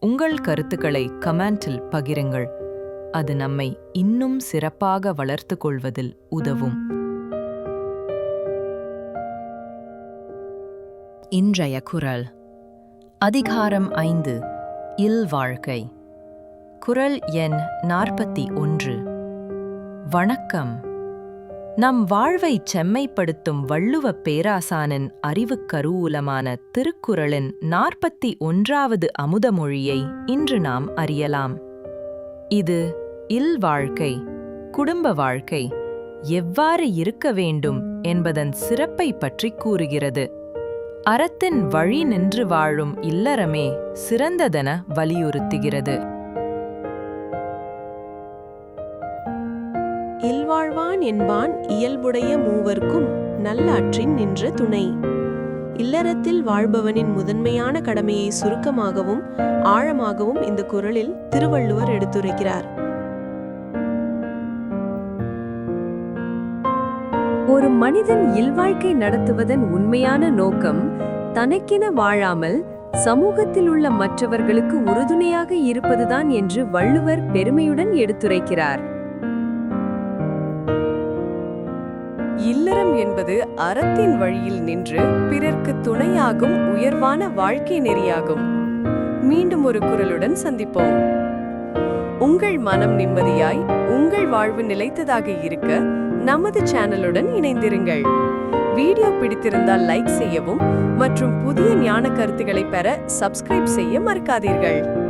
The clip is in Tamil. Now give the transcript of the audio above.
உங்கள் கருத்துக்களை கமெண்டில் பகிருங்கள். அது நம்மை இன்னும் சிறப்பாக வளர்த்து கொள்வதில் உதவும். இன்றைய குரல். அதிகாரம் ஐந்து. இல் வாழ்க்கை. குரல் எண் நாற்பத்தி ஒன்று. வணக்கம். நம் வாழ்வைச் செம்மைப்படுத்தும் வள்ளுவப் பேராசானின் அறிவுக் கருவூலமான திருக்குறளின் நாற்பத்தி ஒன்றாவது அமுதமொழியை இன்று நாம் அறியலாம். இது இல் வாழ்க்கை குடும்ப வாழ்க்கை எவ்வாறு இருக்க வேண்டும் என்பதன் சிறப்பை பற்றி கூறுகிறது. அறத்தின் வழி நின்று வாழும் இல்லறமே சிறந்ததென வலியுறுத்துகிறது. இல்வாழ்வான் என்பான் இயல்புடைய மூவர்க்கும் நல்லாற்றின் நின்ற துணை. இல்லறத்தில் வாழ்பவனின் முதன்மையான கடமையை சுருக்கமாகவும் ஆழமாகவும் இந்த குரலில் திருவள்ளுவர் எடுத்துரைக்கிறார். ஒரு மனிதன் இல்வாழ்க்கை நடத்துவதன் உண்மையான நோக்கம் தனக்கென வாழாமல் சமூகத்தில் உள்ள மற்றவர்களுக்கு உறுதுணையாக இருப்பதுதான் என்று வள்ளுவர் பெருமையுடன் எடுத்துரைக்கிறார். இல்லறம் என்பது அறத்தின் வழியில் நின்று பிறர்க்கு துணையாகும் உயர்வான வாழ்க்கை நெறியாகும். மீண்டும் ஒரு குரலுடன் சந்திப்போம். உங்கள் மனம் நிம்மதியாய் உங்கள் வாழ்வு நிலைத்ததாக இருக்க நமது சேனலுடன் இணைந்திருங்கள். வீடியோ பிடித்திருந்தால் லைக் செய்யவும் மற்றும் புதிய ஞான கருத்துக்களை பெற சப்ஸ்கிரைப் செய்ய மறக்காதீர்கள்.